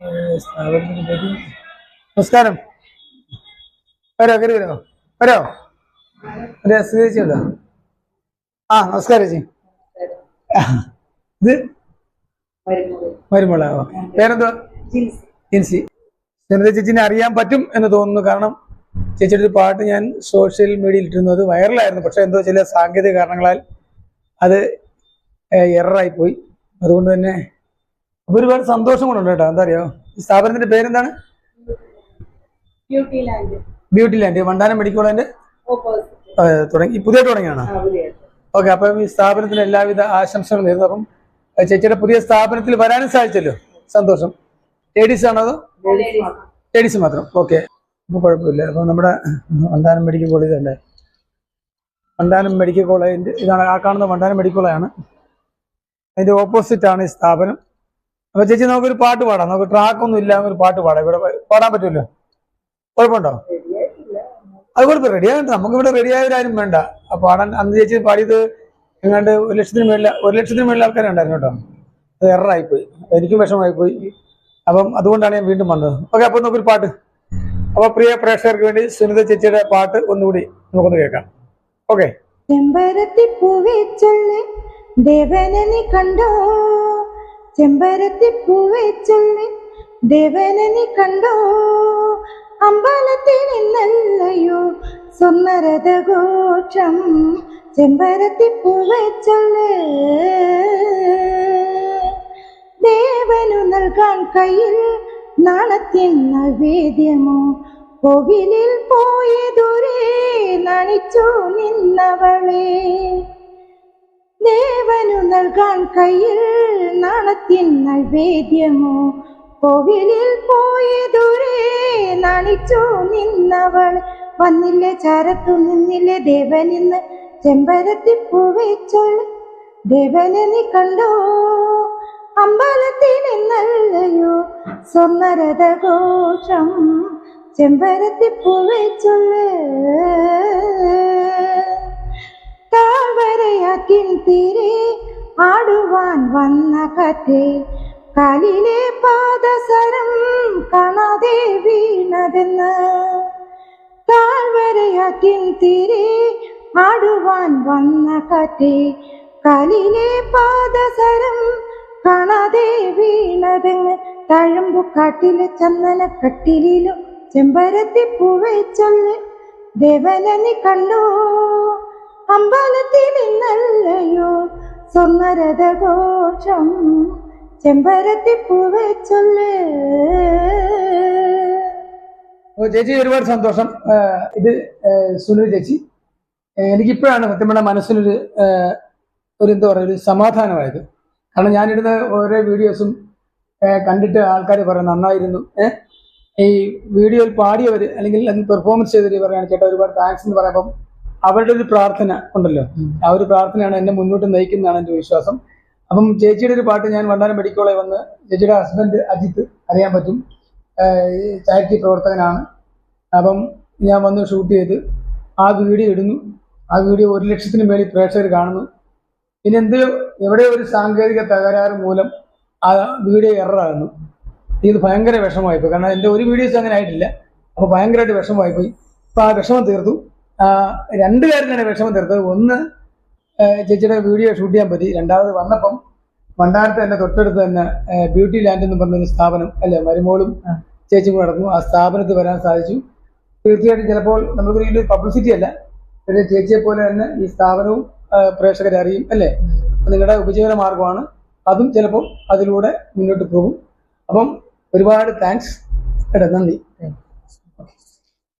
പേര് നമസ്കാരം. വരോ കയറി വരോ വരോ? അതെ ചേച്ചിയുണ്ടോ ആ നമസ്കാരം ചേച്ചി. ഇത് വരുമ്പോളാ പേരെന്തോ ജിൻസി. ജനത ചേച്ചിനെ അറിയാൻ പറ്റും എന്ന് തോന്നുന്നു. കാരണം ചേച്ചിയുടെ ഒരു പാട്ട് ഞാൻ സോഷ്യൽ മീഡിയയിൽ ഇട്ടിരുന്നു. അത് വൈറലായിരുന്നു. പക്ഷെ എന്തോ ചില സാങ്കേതിക കാരണങ്ങളാൽ അത് എററായിപ്പോയി അതുകൊണ്ട് തന്നെ അപ്പൊ ഒരുപാട് സന്തോഷം കൊണ്ടുണ്ട് കേട്ടോ. എന്താ അറിയോ? ഈ സ്ഥാപനത്തിന്റെ പേരെന്താണ്? ബ്യൂട്ടി ലാൻഡ് വണ്ടാനം മെഡിക്കൽ കോളേജിന്റെ? തുടങ്ങി. പുതിയ തുടങ്ങിയാണ്? ഓക്കെ അപ്പം ഈ സ്ഥാപനത്തിന് എല്ലാവിധ ആശംസകളും നേരുന്നു. അപ്പം ചേച്ചിയുടെ പുതിയ സ്ഥാപനത്തിൽ വരാനും സാധിച്ചല്ലോ? സന്തോഷം. ലേഡീസ് ആണോ അതോ? ലേഡീസ് മാത്രം. ഓക്കെ. അപ്പോൾ കുഴപ്പമില്ല. അപ്പോൾ നമ്മുടെ വണ്ടാനം മെഡിക്കൽ കോളേജ് ഉണ്ട്. വണ്ടാനം മെഡിക്കൽ കോളേജിന്റെ ഇതാണ് ആ കാണുന്ന വണ്ടാനം മെഡിക്കൽ കോളേജാണ്. അതിന്റെ ഓപ്പോസിറ്റ് ആണ് ഈ സ്ഥാപനം. അപ്പോൾ ചേച്ചി നമുക്കൊരു പാട്ട് പാടാം. നമുക്ക് ട്രാക്കൊന്നും ഇല്ലാതെ ഒരു പാട്ട് പാടാം. ഇവിടെ പാടാൻ പറ്റുമല്ലോ കുഴപ്പമുണ്ടോ? അത് കുഴപ്പം റെഡി ആയിട്ട് നമുക്ക് ഇവിടെ റെഡി ആയവരാരും വേണ്ട. ആ പാടാൻ അന്ന് ചേച്ചി പാടിയത് എങ്ങാണ്ട് ഒരു ലക്ഷത്തിന് മേളിൽ ഒരു ലക്ഷത്തിന് മേളിൽ ആൾക്കാരുണ്ടായിരുന്നു കേട്ടോ. അത് എററായിപ്പോയി എനിക്കും വിഷമമായിപ്പോയി. അപ്പം അതുകൊണ്ടാണ് ഞാൻ വീണ്ടും വന്നത്. ഓക്കെ അപ്പൊ നമുക്കൊരു പാട്ട്. അപ്പൊ പ്രിയ പ്രേക്ഷകർക്ക് വേണ്ടി സുനിത ചേച്ചിയുടെ പാട്ട് ഒന്നുകൂടി നമുക്കൊന്ന് കേൾക്കാം. ഓക്കെ ചെമ്പരത്തി പൂവേ ചൊല്ല് ദേവനെ കണ്ടോ? ചെമ്പരത്തി പൂവേ ചൊല്ല് ദേവനെ കണ്ടോ? അമ്പലത്തിൽ നിന്നല്ലയോ? സ്വർണരഥഘോഷം ചെമ്പരത്തി പൂവേ ചൊല്ല്. ദേവനു നൽകാൻ കയ്യിൽ നാണത്തിൻ നൈവേദ്യമോ? കോവിലിൽ പോയതുരേ നണിച്ചു നിന്നവളെ. ദേവനു നൽകാൻ കയ്യിൽ നാണത്തിൻ നൈവേദ്യമോ? കോവിലിൽ പോയ ദൂരെ നണിച്ചു നിന്നവൾ. വന്നില്ലേ ചരത്തു നിന്നില്ലേ ദേവനിന്ന് ചെമ്പരത്തി പൂവെച്ചോൾ ദേവനെ നീ കണ്ടോ? അമ്പലത്തിൽ നിന്നല്ലയോ സ്വർണരഥഘോഷം ചെമ്പരത്തി പൂവെച്ചൊല്ല് താഴ്വരയാക്കിൻ തീരെ ആടുവാൻ വന്ന കറ്റേ. കാലിലെ പാദസരം കാണാതെ വീണതെന്ന്. താഴ്വരയാക്കിൻ തീരെ ആടുവാൻ വന്ന കാറ്റേ. കാലിലെ പാദസരം കാണാതെ വീണതെങ്ങ് തഴമ്പുകാട്ടിലെ ചന്ദന കട്ടിലും ചെമ്പരത്തി പൂവേ ചൊല്ല്. ദേവനെ കണ്ടോ. അമ്പലത്തിൽ നിന്നല്ലയോ സ്വർണരഥഘോഷം ചെമ്പരത്തി ഓ, ചേച്ചി ഒരുപാട് സന്തോഷം. ഇത് സുനു ചേച്ചി. എനിക്കിപ്പോഴാണ് സത്യം പറഞ്ഞാൽ മനസ്സിലൊരു ഒരു എന്താ പറയുക ഒരു സമാധാനമായത്. കാരണം ഞാനിടുന്ന ഓരോ വീഡിയോസും കണ്ടിട്ട് ആൾക്കാർ പറയും നന്നായിരുന്നു. ഈ വീഡിയോയിൽ പാടിയവർ അല്ലെങ്കിൽ പെർഫോമൻസ് ചെയ്തവർ പറയുകയാണ് ചേട്ടാ ഒരുപാട് താങ്ക്സ് എന്ന് പറയുമ്പം അവരുടെ ഒരു പ്രാർത്ഥന ഉണ്ടല്ലോ. ആ ഒരു പ്രാർത്ഥനയാണ് എന്നെ മുന്നോട്ട് നയിക്കുന്നതാണ് എന്റെ വിശ്വാസം. അപ്പം ചേച്ചിയുടെ ഒരു പാട്ട് ഞാൻ വണ്ടാനം മെഡിക്കോളെ വന്ന് ചേച്ചിയുടെ ഹസ്ബൻഡ് അജിത്ത് അറിയാൻ പറ്റും. ചാരിറ്റി പ്രവർത്തകനാണ്. അപ്പം ഞാൻ വന്ന് ഷൂട്ട് ചെയ്ത് ആ വീഡിയോ ഇടുന്നു. ആ വീഡിയോ ഒരു ലക്ഷത്തിന് മേളിൽ പ്രേക്ഷകർ കാണുന്നു. പിന്നെ എന്ത് എവിടെ ഒരു സാങ്കേതിക തകരാറ് മൂലം ആ വീഡിയോ എററാകുന്നു ഇത് ഭയങ്കര വിഷമമായിപ്പോയി. കാരണം എന്റെ ഒരു വീഡിയോസ് അങ്ങനെ ആയിട്ടില്ല. അപ്പോൾ ഭയങ്കരമായിട്ട് വിഷമമായിപ്പോയി. അപ്പോൾ ആ വിഷമം തീർത്തു. രണ്ട് കാര്യത്തിനാണ് വിഷമം തീർത്തത്. ഒന്ന് ചേച്ചിയുടെ വീഡിയോ ഷൂട്ട് ചെയ്യാൻ പറ്റി. രണ്ടാമത് വന്നപ്പം മണ്ടാരത്ത് തന്നെ തൊട്ടടുത്ത് തന്നെ ബ്യൂട്ടി ലാൻഡ് എന്ന് പറഞ്ഞൊരു സ്ഥാപനം അല്ലെ മരുമോളും ചേച്ചിയും കൂടെ നടന്നു. ആ സ്ഥാപനത്തിൽ വരാൻ സാധിച്ചു. തീർച്ചയായിട്ടും ചിലപ്പോൾ നമുക്ക് വലിയ പബ്ലിസിറ്റി അല്ല. പിന്നെ ചേച്ചിയെ പോലെ തന്നെ ഈ സ്ഥാപനവും പ്രേക്ഷകരെ അറിയും അല്ലേ? നിങ്ങളുടെ ഉപജീവന മാർഗമാണ് അതും ചിലപ്പോൾ അതിലൂടെ മുന്നോട്ട് പോകും. അപ്പം ഒരുപാട് താങ്ക്സ് കേട്ടോ നന്ദി.